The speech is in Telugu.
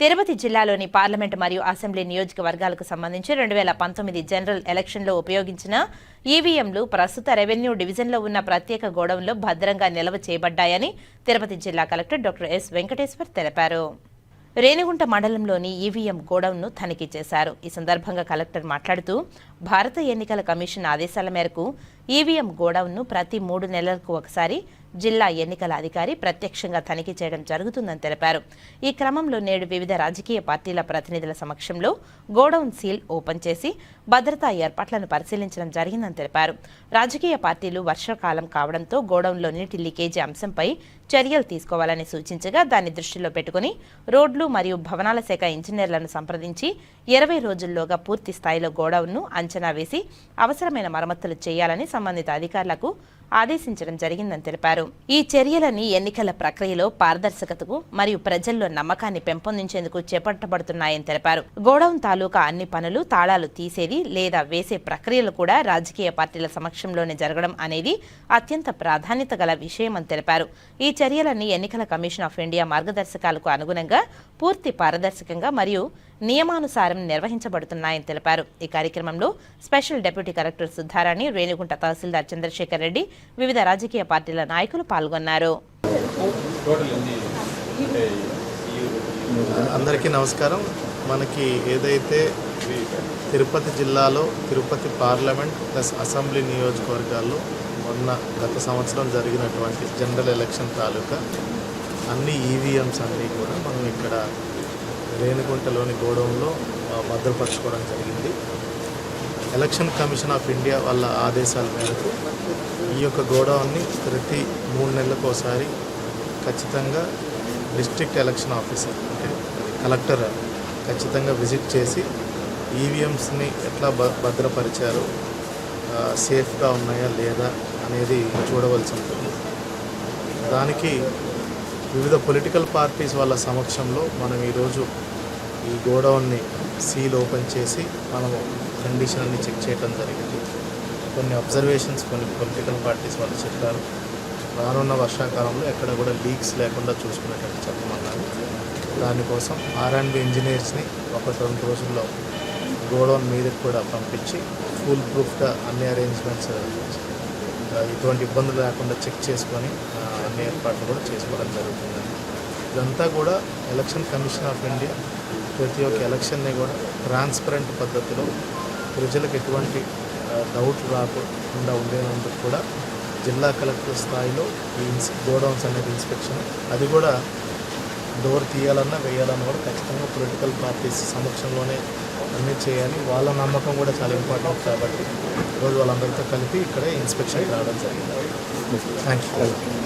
తిరుపతి జిల్లాలోని పార్లమెంటు మరియు అసెంబ్లీ నియోజకవర్గాలకు సంబంధించి రెండు వేల పంతొమ్మిది జనరల్ ఎలక్షన్లో ఉపయోగించిన ఈవీఎంలు ప్రస్తుత రెవెన్యూ డివిజన్లో ఉన్న ప్రత్యేక గోడౌన్లో భద్రంగా నిల్వ చేయబడ్డాయని తిరుపతి జిల్లా కలెక్టర్ డాక్టర్ ఎస్ వెంకటేశ్వర్ తెలిపారు. రేణిగుంట మండలంలోని ఈవీఎం గోడౌన్ను తనిఖీ చేశారు. ఈ సందర్భంగా కలెక్టర్ మాట్లాడుతూ భారత ఎన్నికల కమిషన్ ఆదేశాల మేరకు ఈవీఎం గోడౌన్ను ప్రతి మూడు నెలలకు ఒకసారి జిల్లా ఎన్నికల అధికారి ప్రత్యక్షంగా తనిఖీ చేయడం జరుగుతుందని తెలిపారు. ఈ క్రమంలో నేడు వివిధ రాజకీయ పార్టీల ప్రతినిధుల సమక్షంలో గోడౌన్ సీల్ ఓపెన్ చేసి భద్రతా ఏర్పాట్లను పరిశీలించడం జరిగిందని తెలిపారు. రాజకీయ పార్టీలు వర్షాకాలం కావడంతో గోడౌన్లో నీటి లీకేజీ అంశంపై చర్యలు తీసుకోవాలని సూచించగా దాన్ని దృష్టిలో పెట్టుకుని రోడ్లు మరియు భవనాల శాఖ ఇంజనీర్లను సంప్రదించి ఇరవై రోజుల్లోగా పూర్తి స్థాయిలో గోడౌన్ను అంచనా వేసి అవసరమైన మరమ్మతులు చేయాలని సంబంధిత అధికారులకు ఆదేశించడం జరిగిందని తెలిపారు. ఈ చర్యలని ఎన్నికల ప్రక్రియలో పారదర్శకతకు మరియు ప్రజల్లో నమ్మకాన్ని పెంపొందించేందుకు చేపట్టబడుతున్నాయని తెలిపారు. గోడౌన్ తాలూకా అన్ని పనులు తాళాలు తీసేది లేదా వేసే ప్రక్రియలు కూడా రాజకీయ పార్టీల సమక్షంలోనే జరగడం అనేది అత్యంత ప్రాధాన్యత గల విషయమని తెలిపారు. ఈ చర్యలన్నీ ఎన్నికల కమిషన్ ఆఫ్ ఇండియా మార్గదర్శకాలకు అనుగుణంగా పూర్తి పారదర్శకంగా మరియు నియమానుసారం నిర్వహించబడుతున్నాయని తెలిపారు. ఈ కార్యక్రమంలో special deputy collector Sudharani Renigunta tahsildar Chandrasekhar Reddy వివిధ రాజకీయ పార్టీల నాయకులు పాల్గొన్నారు. అందరికీ నమస్కారం. మనకి ఏదైతే తిరుపతి జిల్లాలో తిరుపతి పార్లమెంట్ ప్లస్ అసెంబ్లీ నియోజకవర్గాల్లో మొన్న గత సంవత్సరం జరిగినటువంటి జనరల్ ఎలక్షన్ తాలూకా అన్ని ఈవీఎంస్ అన్నీ కూడా మనం ఇక్కడ రేణుగుంటలోని గోడౌన్లో భద్రపరచుకోవడం జరిగింది. ఎలక్షన్ కమిషన్ ఆఫ్ ఇండియా వాళ్ళ ఆదేశాల మేరకు ఈ యొక్క గోడౌన్ని ప్రతి మూడు నెలలకు ఒకసారి ఖచ్చితంగా డిస్ట్రిక్ట్ ఎలక్షన్ ఆఫీసర్ అంటే కలెక్టర్ ఖచ్చితంగా విజిట్ చేసి ఈవీఎంస్ని ఎట్లా భ భద్రపరిచారు సేఫ్గా ఉన్నాయా లేదా అనేది చూడవలసి ఉంటుంది. దానికి వివిధ పొలిటికల్ పార్టీస్ వాళ్ళ సమక్షంలో మనం ఈరోజు ఈ గోడౌన్ని సీల్ ఓపెన్ చేసి మనము కండిషన్ అన్ని చెక్ చేయడం జరిగింది. కొన్ని అబ్జర్వేషన్స్ కొన్ని పొలిటికల్ పార్టీస్ వాళ్ళు చెప్పారు. రానున్న వర్షాకాలంలో ఎక్కడ కూడా లీక్స్ లేకుండా చూసుకునేటట్టు చెప్పమన్నారు. దానికోసం ఆర్ అండ్ బి ఇంజనీర్స్ని ఒకటి రెండు రోజుల్లో గోడౌన్ మీదకి కూడా పంపించి ఫుల్ ప్రూఫ్గా అన్ని అరేంజ్మెంట్స్ ఎటువంటి ఇబ్బందులు లేకుండా చెక్ చేసుకొని అన్ని ఏర్పాట్లు కూడా చేసుకోవడం జరుగుతుంది. ఇదంతా కూడా ఎలక్షన్ కమిషన్ ఆఫ్ ఇండియా ప్రతి ఒక్క ఎలక్షన్ని కూడా ట్రాన్స్పరెంట్ పద్ధతిలో ప్రజలకు ఎటువంటి డౌట్ రాకుండా ఉండేందుకు కూడా జిల్లా కలెక్టర్ స్థాయిలో ఈ ఇన్స్ గోడౌన్స్ అనేది ఇన్స్పెక్షన్ అది కూడా డోర్ తీయాలన్నా వేయాలన్నా కూడా ఖచ్చితంగా పొలిటికల్ పార్టీస్ సమక్షంలోనే అన్నీ చేయాలి. వాళ్ళ నమ్మకం కూడా చాలా ఇంపార్టెంట్ కాబట్టి ఈరోజు వాళ్ళందరితో కలిపి ఇక్కడే ఇన్స్పెక్షన్ రావడం జరిగింది. Thank you